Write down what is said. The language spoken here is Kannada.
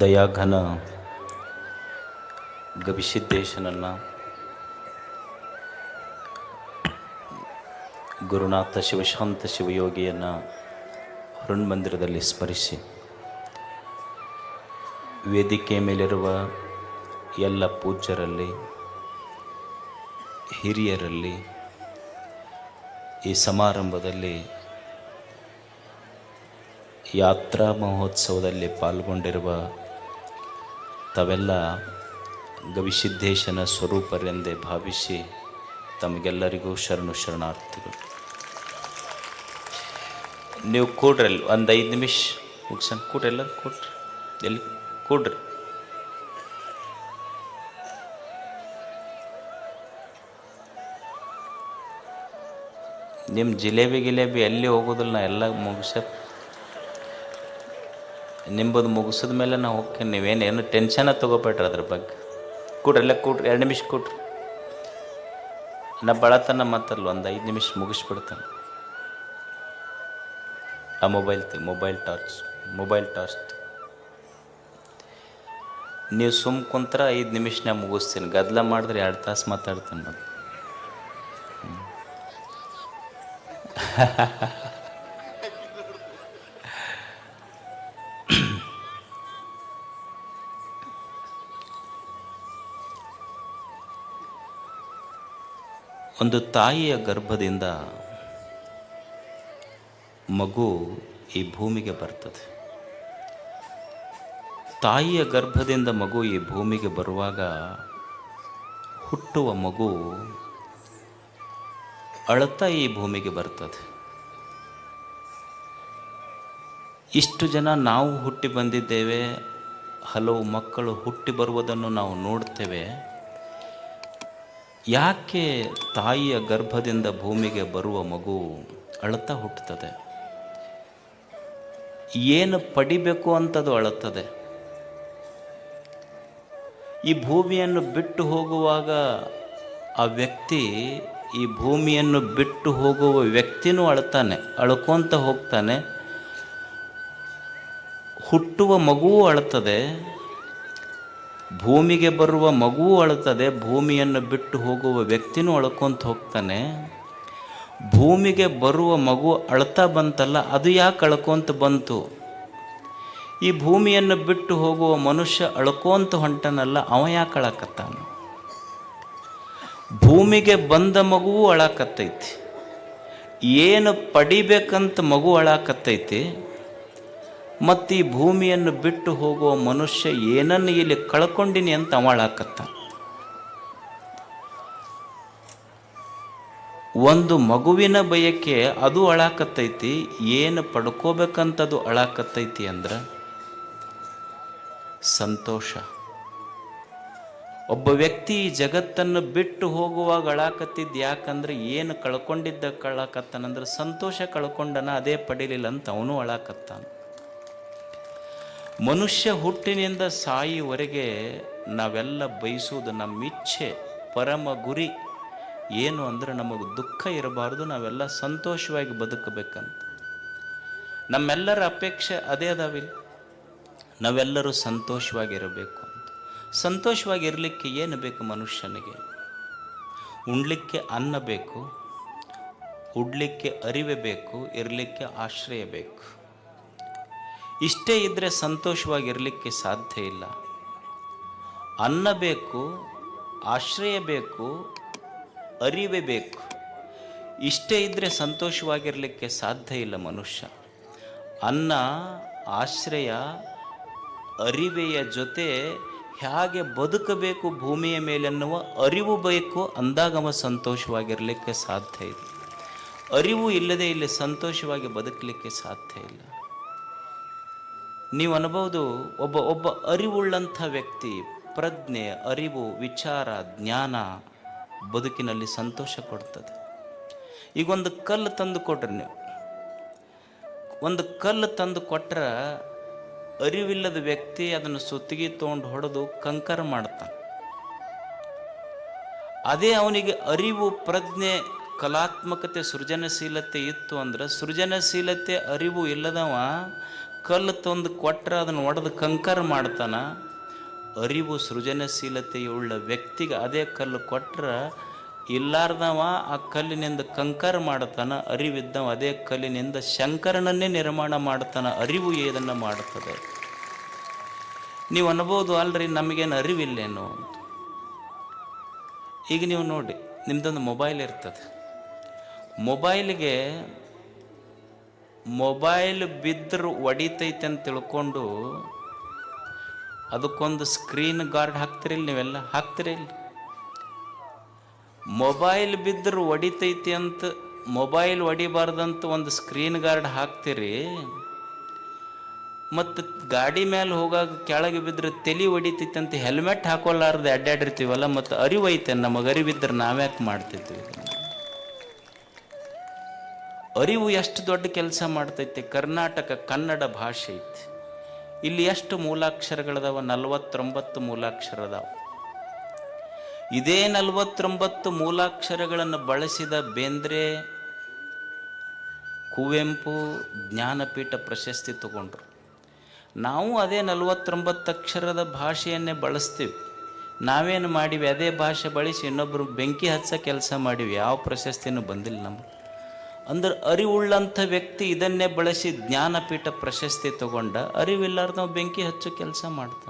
ದಯಾಘನ ಗವಿಸಿದ್ದೇಶನನ್ನು ಗುರುನಾಥ ಶಿವಶಾಂತ ಶಿವಯೋಗಿಯನ್ನು ಹೃಣ್ಮಂದಿರದಲ್ಲಿ ಸ್ಮರಿಸಿ. ವೇದಿಕೆ ಮೇಲಿರುವ ಎಲ್ಲ ಪೂಜ್ಯರಲ್ಲಿ ಹಿರಿಯರಲ್ಲಿ ಈ ಸಮಾರಂಭದಲ್ಲಿ ಯಾತ್ರಾ ಮಹೋತ್ಸವದಲ್ಲಿ ಪಾಲ್ಗೊಂಡಿರುವ ತಾವೆಲ್ಲ ಗವಿಸಿದ್ದೇಶನ ಸ್ವರೂಪರೆಂದೇ ಭಾವಿಸಿ ತಮಗೆಲ್ಲರಿಗೂ ಶರಣು ಶರಣಾರ್ಥಿಗಳು. ನೀವು ಕೂಡ್ರಲ್ಲ ಒಂದು ಐದು ನಿಮಿಷ ಮುಗಿಸನ್. ಕೂಡ್ರಿ ಎಲ್ಲ ಕೂಡ್ರಿ. ಎಲ್ಲಿ? ಕೂಡ್ರಿ. ನಿಮ್ಮ ಜಿಲೇಬಿ ಗಿಲೇಬಿ ಎಲ್ಲಿ ಹೋಗೋದಿಲ್ಲ, ನಾ ಎಲ್ಲ ಮುಗಿಸ ನಿಂಬದು ಮುಗಿಸಿದ ಮೇಲೆ ನಾವು ಹೋಗ್ತೀನಿ. ಏನು ಟೆನ್ಷನ ತೊಗೋಬೇಡ್ರಿ ಅದ್ರ ಬಗ್ಗೆ. ಕೂಡ್ರಿ ಎಲ್ಲ ಕೂಡ್ರಿ, ಎರಡು ನಿಮಿಷ ಕೂಡ್ರಿ. ನಾ ಬಳತನ ಮಾತಲ್ಲ ಒಂದು ಐದು ನಿಮಿಷ ಮುಗಿಸ್ಬಿಡ್ತಾನೆ. ಆ ಮೊಬೈಲ್ ತಿ ಮೊಬೈಲ್ ಟಾರ್ಚ್ ಮೊಬೈಲ್ ಟಾರ್ಚ್ ನೀವು ಸುಮ್ ಕುಂತ್ರ ಐದು ನಿಮಿಷ ಮುಗಿಸ್ತೀನಿ. ಗದ್ದಲ ಮಾಡಿದ್ರೆ ಎರಡು ತಾಸು ಮಾತಾಡ್ತೀನಿ ಮತ್ತೆ ಒಂದು ತಾಯಿಯ ಗರ್ಭದಿಂದ ಮಗು ಈ ಭೂಮಿಗೆ ಬರ್ತದೆ. ತಾಯಿಯ ಗರ್ಭದಿಂದ ಮಗು ಈ ಭೂಮಿಗೆ ಬರುವಾಗ ಹುಟ್ಟುವ ಮಗು ಅಳತಾ ಈ ಭೂಮಿಗೆ ಬರ್ತದೆ. ಇಷ್ಟು ಜನ ನಾವು ಹುಟ್ಟಿ ಬಂದಿದ್ದೇವೆ, ಹಲವು ಮಕ್ಕಳು ಹುಟ್ಟಿ ಬರುವುದನ್ನು ನಾವು ನೋಡ್ತೇವೆ. ಯಾಕೆ ತಾಯಿಯ ಗರ್ಭದಿಂದ ಭೂಮಿಗೆ ಬರುವ ಮಗು ಅಳುತ್ತಾ ಹುಟ್ಟುತ್ತದೆ? ಏನು ಪಡಿಬೇಕು ಅಂತದು ಅಳುತ್ತದೆ. ಈ ಭೂಮಿಯನ್ನು ಬಿಟ್ಟು ಹೋಗುವಾಗ ಆ ವ್ಯಕ್ತಿ ಈ ಭೂಮಿಯನ್ನು ಬಿಟ್ಟು ಹೋಗುವ ವ್ಯಕ್ತಿನೂ ಅಳ್ತಾನೆ, ಅಳ್ಕೊಂತ ಹೋಗ್ತಾನೆ. ಹುಟ್ಟುವ ಮಗುವೂ ಅಳುತ್ತದೆ ಭೂಮಿಗೆ ಬರುವ ಮಗುವು ಅಳುತ್ತದೆ, ಭೂಮಿಯನ್ನು ಬಿಟ್ಟು ಹೋಗುವ ವ್ಯಕ್ತಿನೂ ಅಳ್ಕೊಂತ ಹೋಗ್ತಾನೆ. ಭೂಮಿಗೆ ಬರುವ ಮಗು ಅಳ್ತಾ ಬಂತಲ್ಲ, ಅದು ಯಾಕೆ ಅಳ್ಕೊಂತ ಬಂತು? ಈ ಭೂಮಿಯನ್ನು ಬಿಟ್ಟು ಹೋಗುವ ಮನುಷ್ಯ ಅಳ್ಕೊಂತ ಹೊಂಟನಲ್ಲ, ಅವ ಯಾಕೆ ಅಳಕತ್ತಾನು? ಭೂಮಿಗೆ ಬಂದ ಮಗುವು ಅಳಾಕತ್ತೈತಿ. ಏನು ಪಡಿಬೇಕಂತ ಮಗು ಅಳಾಕತ್ತೈತಿ? ಮತ್ತು ಈ ಭೂಮಿಯನ್ನು ಬಿಟ್ಟು ಹೋಗುವ ಮನುಷ್ಯ ಏನನ್ನು ಇಲ್ಲಿ ಕಳ್ಕೊಂಡಿನಿ ಅಂತ ಅವಳಾಕತ್ತ ಒಂದು ಮಗುವಿನ ಬಯಕೆ ಅದು ಅಳಾಕತ್ತೈತಿ, ಏನು ಪಡ್ಕೋಬೇಕಂತದು ಅಳಾಕತ್ತೈತಿ ಅಂದ್ರೆ ಸಂತೋಷ. ಒಬ್ಬ ವ್ಯಕ್ತಿ ಈ ಜಗತ್ತನ್ನು ಬಿಟ್ಟು ಹೋಗುವಾಗ ಅಳಾಕತ್ತಿದ್ದು ಯಾಕಂದ್ರೆ ಏನು ಕಳ್ಕೊಂಡಿದ್ದ ಕಳಾಕತ್ತಾನಂದ್ರೆ ಸಂತೋಷ ಕಳ್ಕೊಂಡನ ಅದೇ ಪಡಿಲಿಲ್ಲ ಅಂತ ಅವನು ಅಳಾಕತ್ತಾನ. ಮನುಷ್ಯ ಹುಟ್ಟಿನಿಂದ ಸಾಯಿವರೆಗೆ ನಾವೆಲ್ಲ ಬಯಸೋದು ನಮ್ಮ ಇಚ್ಛೆ ಪರಮ ಗುರಿ. ಏನು ಅಂದ್ರೆ ನಮಗೆ ದುಃಖ ಇರಬಾರ್ದು, ನಾವೆಲ್ಲ ಸಂತೋಷವಾಗಿ ಬದುಕಬೇಕಂತ. ನಮ್ಮೆಲ್ಲರ ಅಪೇಕ್ಷೆ ಅದೇ ಅದಾವಿಲ್ಲ. ನಾವೆಲ್ಲರೂ ಸಂತೋಷವಾಗಿರಬೇಕು ಅಂತ. ಸಂತೋಷವಾಗಿರಲಿಕ್ಕೆ ಏನು ಬೇಕು ಮನುಷ್ಯನಿಗೆ? ಉಣ್ಲಿಕ್ಕೆ ಅನ್ನ ಬೇಕು, ಉಡ್ಲಿಕ್ಕೆ ಅರಿವೆ ಬೇಕು, ಇರಲಿಕ್ಕೆ ಆಶ್ರಯ ಬೇಕು. ಇಷ್ಟೇ ಇದ್ದರೆ ಸಂತೋಷವಾಗಿರಲಿಕ್ಕೆ ಸಾಧ್ಯ ಇಲ್ಲ. ಅನ್ನ ಬೇಕು, ಆಶ್ರಯ ಬೇಕು, ಅರಿವೆ ಬೇಕು. ಇಷ್ಟೇ ಇದ್ದರೆ ಸಂತೋಷವಾಗಿರಲಿಕ್ಕೆ ಸಾಧ್ಯ ಇಲ್ಲ ಮನುಷ್ಯ. ಅನ್ನ, ಆಶ್ರಯ, ಅರಿವೆಯ ಜೊತೆ ಹೇಗೆ ಬದುಕಬೇಕು ಭೂಮಿಯ ಮೇಲೆನ್ನುವ ಅರಿವು ಬೇಕು ಅಂದಾಗ ಅವ ಸಂತೋಷವಾಗಿರಲಿಕ್ಕೆ ಸಾಧ್ಯ ಇದೆ ಅರಿವು ಇಲ್ಲದೆ ಇಲ್ಲಿ ಸಂತೋಷವಾಗಿ ಬದುಕಲಿಕ್ಕೆ ಸಾಧ್ಯ ಇಲ್ಲ. ನೀವು ಅನ್ಬೋದು ಒಬ್ಬ ಒಬ್ಬ ಅರಿವುಳ್ಳಂಥ ವ್ಯಕ್ತಿ, ಪ್ರಜ್ಞೆ, ಅರಿವು, ವಿಚಾರ, ಜ್ಞಾನ ಬದುಕಿನಲ್ಲಿ ಸಂತೋಷ ಕೊಡ್ತದೆ. ಈಗ ಒಂದು ಕಲ್ಲು ತಂದು ಕೊಟ್ರಿ ನೀವು. ಒಂದು ಕಲ್ಲು ತಂದು ಕೊಟ್ರೆ ಅರಿವಿಲ್ಲದ ವ್ಯಕ್ತಿ ಅದನ್ನು ಸುತ್ತಿಗೆ ತೊಗೊಂಡು ಹೊಡೆದು ಕಂಕರ ಮಾಡ್ತಾನೆ. ಅದೇ ಅವನಿಗೆ ಅರಿವು, ಪ್ರಜ್ಞೆ, ಕಲಾತ್ಮಕತೆ, ಸೃಜನಶೀಲತೆ ಇತ್ತು ಅಂದ್ರೆ ಸೃಜನಶೀಲತೆ, ಅರಿವು ಇಲ್ಲದವ ಕಲ್ಲು ತಂದು ಕೊಟ್ಟರೆ ಅದನ್ನು ಒಡೆದು ಕಂಕರ್ ಮಾಡ್ತಾನ, ಅರಿವು ಸೃಜನಶೀಲತೆಯುಳ್ಳ ವ್ಯಕ್ತಿಗೆ ಅದೇ ಕಲ್ಲು ಕೊಟ್ರೆ ಇಲ್ಲಾರ್ದವ ಆ ಕಲ್ಲಿನಿಂದ ಕಂಕರ್ ಮಾಡ್ತಾನ, ಅರಿವಿದ್ದವ ಅದೇ ಕಲ್ಲಿನಿಂದ ಶಂಕರನನ್ನೇ ನಿರ್ಮಾಣ ಮಾಡ್ತಾನ, ಅರಿವು ಏದನ್ನು ಮಾಡ್ತದೆ? ನೀವು ಅನ್ಬೋದು ಅಲ್ರಿ, ನಮಗೇನು ಅರಿವಿಲ್ಲೇನೋ ಅಂತ. ಈಗ ನೀವು ನೋಡಿ ನಿಮ್ಮದೊಂದು ಮೊಬೈಲ್ ಇರ್ತದೆ. ಮೊಬೈಲ್ಗೆ ಮೊಬೈಲ್ ಬಿದ್ದರೂ ಒಡಿತೈತೆ ಅಂತ ತಿಳ್ಕೊಂಡು ಅದಕ್ಕೊಂದು ಸ್ಕ್ರೀನ್ ಗಾರ್ಡ್ ಹಾಕ್ತಿರಿಲ್ಲ ನೀವೆಲ್ಲ? ಹಾಕ್ತಿರಿಲ್ಲ ಮೊಬೈಲ್ ಬಿದ್ದರೂ ಒಡಿತೈತಿ ಅಂತ ಮೊಬೈಲ್ ಒಡಿಬಾರ್ದಂತ ಒಂದು ಸ್ಕ್ರೀನ್ ಗಾರ್ಡ್ ಹಾಕ್ತೀರಿ. ಮತ್ತು ಗಾಡಿ ಮೇಲೆ ಹೋಗಾಗ ಕೆಳಗೆ ಬಿದ್ದರೆ ತಲೆ ಒಡಿತೈತೆ ಅಂತ ಹೆಲ್ಮೆಟ್ ಹಾಕೊಳ್ಳಾರ್ದು ಅಡ್ಡಾಡಿರ್ತೀವಲ್ಲ ಮತ್ತು ಅರಿವೈತೆ ನಮಗೆ ಅರಿವಿದ್ರೆ ನಾವ್ಯಾಕೆ ಮಾಡ್ತಿರ್ತೀವಿ? ಅರಿವು ಎಷ್ಟು ದೊಡ್ಡ ಕೆಲಸ ಮಾಡ್ತೈತೆ, ಕರ್ನಾಟಕ, ಕನ್ನಡ ಭಾಷೆ ಐತಿ. ಇಲ್ಲಿ ಎಷ್ಟು ಮೂಲಾಕ್ಷರಗಳದಾವ? ನಲವತ್ತೊಂಬತ್ತು ಮೂಲಾಕ್ಷರ ಅದಾವ ಇದೇ ನಲವತ್ತೊಂಬತ್ತು ಮೂಲಾಕ್ಷರಗಳನ್ನು ಬಳಸಿದ ಬೇಂದ್ರೆ, ಕುವೆಂಪು, ಜ್ಞಾನಪೀಠ ಪ್ರಶಸ್ತಿ ತಗೊಂಡ್ರು. ನಾವು ಅದೇ ನಲವತ್ತೊಂಬತ್ತು ಅಕ್ಷರದ ಭಾಷೆಯನ್ನೇ ಬಳಸ್ತೀವಿ. ನಾವೇನು ಮಾಡಿವಿ? ಅದೇ ಭಾಷೆ ಬಳಸಿ ಇನ್ನೊಬ್ಬರು ಬೆಂಕಿ ಹಚ್ಚ ಕೆಲಸ ಮಾಡಿವಿ. ಯಾವ ಪ್ರಶಸ್ತಿನೂ ಬಂದಿಲ್ಲ ನಮಗೆ. ಅಂದ್ರೆ ಅರಿವುಳ್ಳಂಥ ವ್ಯಕ್ತಿ ಇದನ್ನೇ ಬಳಸಿ ಜ್ಞಾನಪೀಠ ಪ್ರಶಸ್ತಿ ತಗೊಂಡ ನಾವು ಬೆಂಕಿ ಹಚ್ಚೋ ಕೆಲಸ ಅಷ್ಟೆ